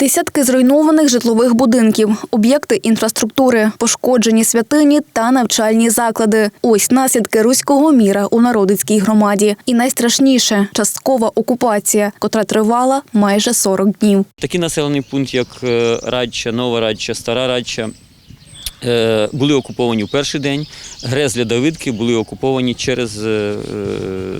Десятки зруйнованих житлових будинків, об'єкти інфраструктури, пошкоджені святині та навчальні заклади. Ось наслідки руського міра у народицькій громаді. І найстрашніше часткова окупація, котра тривала майже 40 днів. Такий населений пункт, як е, Радча, Нова Радча, Стара Радча, були окуповані в перший день. Грезля Давидки були окуповані через е, е,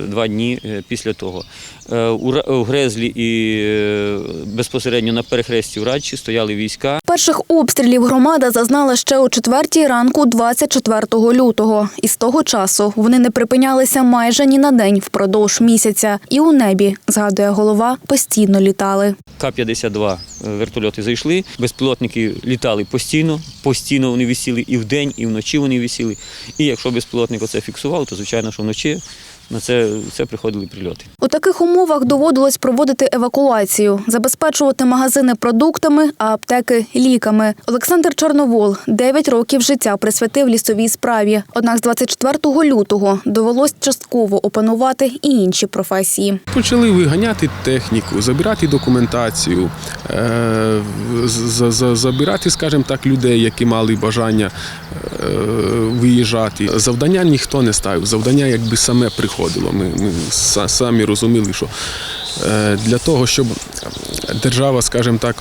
два дні е, після того. Е, У Грезлі і е, безпосередньо на перехресті у Радчі стояли війська. Перших обстрілів громада зазнала ще о четвертій ранку 24 лютого. І з того часу вони не припинялися майже ні на день впродовж місяця. І у небі, згадує голова, постійно літали. К-52 вертольоти зайшли, безпілотники літали постійно, постійно вони висіли і вдень, і вночі вони висіли. І якщо безпілотник оце фіксував, то звичайно, що вночі на це, це приходили прильоти. У таких умовах доводилось проводити евакуацію, забезпечувати магазини продуктами, а аптеки ліками. Олександр Чорновол 9 років життя присвятив лісовій справі. Однак з 24 лютого довелось частково опанувати і інші професії. Почали виганяти техніку, забирати документацію, е, забирати, скажімо так, людей, які мали бажання е, виїжджати. Завдання ніхто не ставив, завдання якби саме приходило. Ми, ми самі розуміли, що е, для того, щоб держава, скажімо так,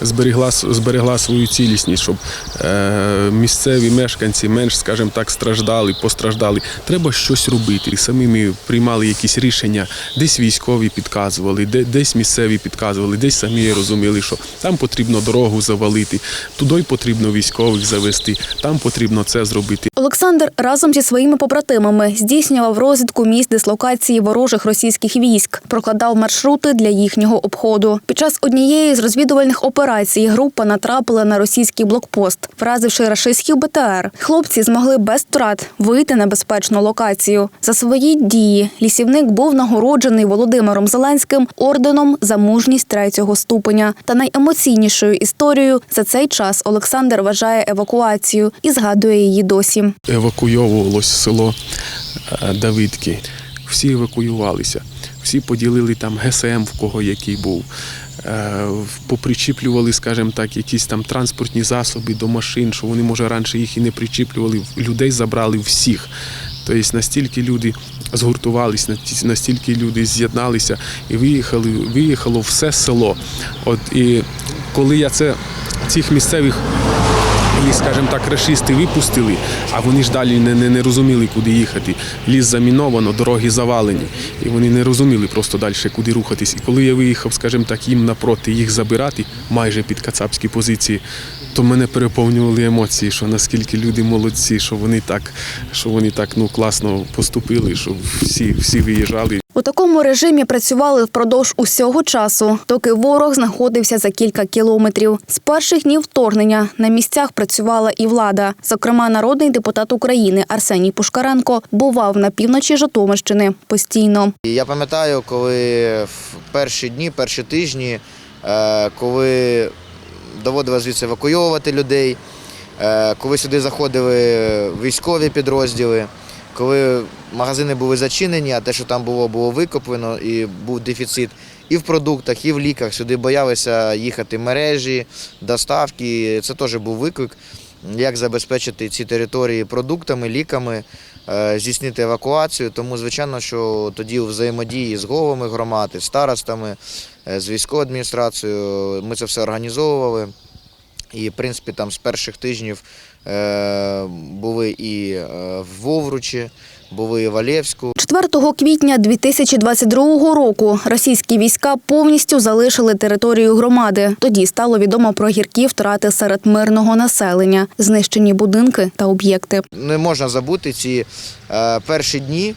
зберегла, зберегла свою цілісність, щоб е, місцеві мешканці менш, скажімо так, страждали, постраждали. Треба щось робити. І самі ми приймали якісь рішення, десь військові підказували, де, десь місцеві підказували, десь самі розуміли, що там потрібно дорогу завалити, туди потрібно військових завести, там потрібно це зробити. Олександр разом зі своїми побратимами здійснював розвідку місць дислокації ворожих російських військ, прокладав маршрути для їхнього обходу. Під час однієї з розвідувальних операцій група натрапила на російський блокпост, вразивши рашистських БТР. Хлопці змогли без втрат вийти на безпечну локацію. За свої дії лісівник був нагороджений Володимиром Зеленським орденом за мужність третього ступеня. Та найемоційнішою історією за цей час Олександр вважає евакуацію і згадує її досі. евакуйовувалось село е, Давидки. Всі евакуювалися, всі поділили там ГСМ, в кого який був. Е, Попричіплювали, скажімо так, якісь там транспортні засоби до машин, що вони, може, раніше їх і не причіплювали. Людей забрали всіх. Тобто настільки люди згуртувалися, настільки люди з'єдналися і виїхали, виїхало все село. От і коли я це цих місцевих і, скажімо так, рашисти випустили, а вони ж далі не, не, не розуміли, куди їхати. Ліс заміновано, дороги завалені. І вони не розуміли просто далі, куди рухатись. І коли я виїхав, скажімо так, їм напроти їх забирати майже під кацапські позиції, то мене переповнювали емоції, що наскільки люди молодці, що вони так, що вони так ну, класно поступили, що всі, всі виїжджали. У такому режимі працювали впродовж усього часу, доки ворог знаходився за кілька кілометрів. З перших днів вторгнення на місцях працювала і влада. Зокрема, народний депутат України Арсеній Пушкаренко бував на півночі Житомирщини постійно. Я пам'ятаю, коли в перші дні, перші тижні, е, коли доводилось звідси евакуйовувати людей, е, коли сюди заходили військові підрозділи, коли магазини були зачинені, а те, що там було, було викоплено і був дефіцит і в продуктах, і в ліках. Сюди боялися їхати мережі, доставки. Це теж був виклик, як забезпечити ці території продуктами, ліками, е, здійснити евакуацію. Тому, звичайно, що тоді у взаємодії з головами громади, старостами, е, з військовою адміністрацією ми це все організовували. І, в принципі, там з перших тижнів е, були і е, в Вовручі, були і в Олєвську. 4 квітня 2022 року російські війська повністю залишили територію громади. Тоді стало відомо про гіркі втрати серед мирного населення, знищені будинки та об'єкти. Не можна забути ці е, перші дні,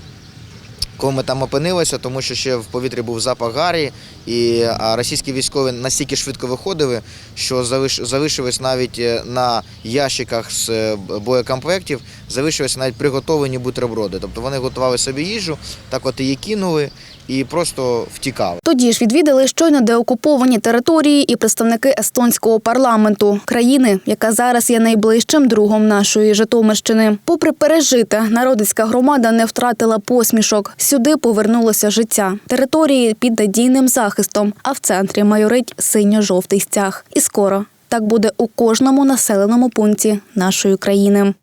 коли ми там опинилися, тому що ще в повітрі був запах гарі, і російські військові настільки швидко виходили, що залиш, залишились навіть е, на ящиках з е, боєкомплектів, залишилися навіть приготовлені бутерброди. Тобто вони готували собі їжу, так от її кинули і просто втікали. Тоді ж відвідали щойно деокуповані території і представники естонського парламенту країни, яка зараз є найближчим другом нашої Житомирщини. Попри пережите, народицька громада не втратила посмішок. Сюди повернулося життя. Території під надійним захистом. Захистом, а в центрі майорить синьо-жовтий стяг. І скоро так буде у кожному населеному пункті нашої країни.